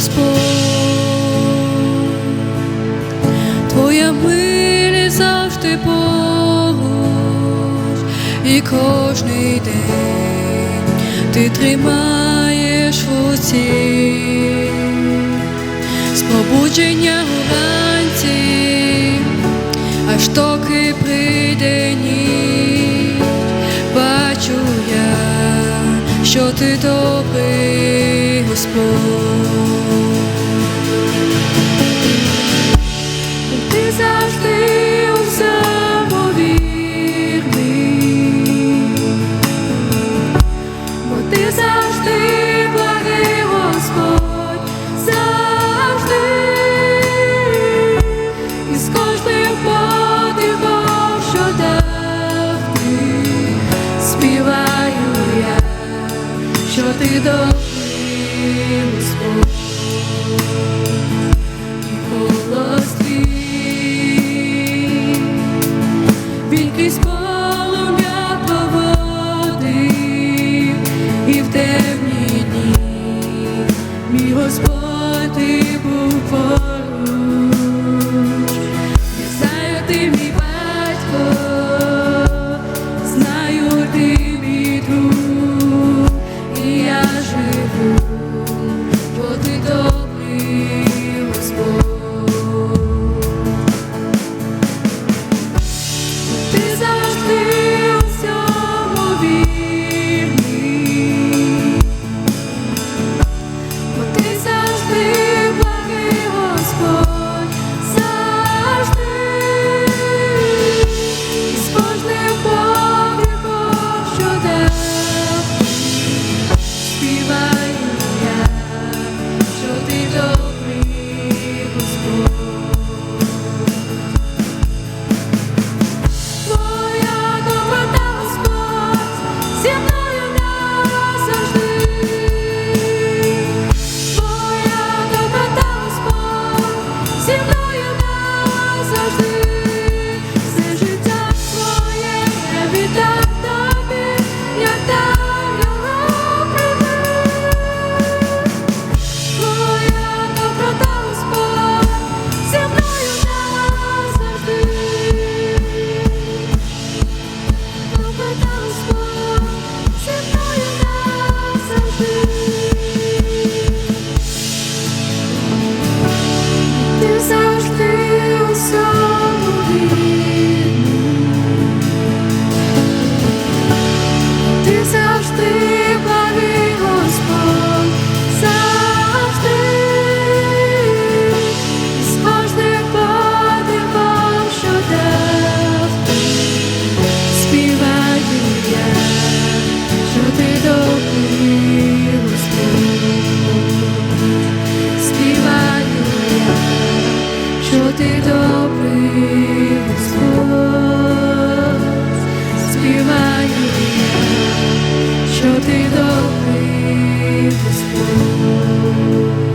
Господь, Твоя завжди поруч, і кожний день ти тримаєш у руці з пробудження вранці, аж токи прийде ніч, бачу я, що ти добрий Господь. Завжди у всьому бо ти завжди благий Господь, завжди, і кожним подихом, що дав співаю я, що ти добрий Господь. to що ти добрий Господь.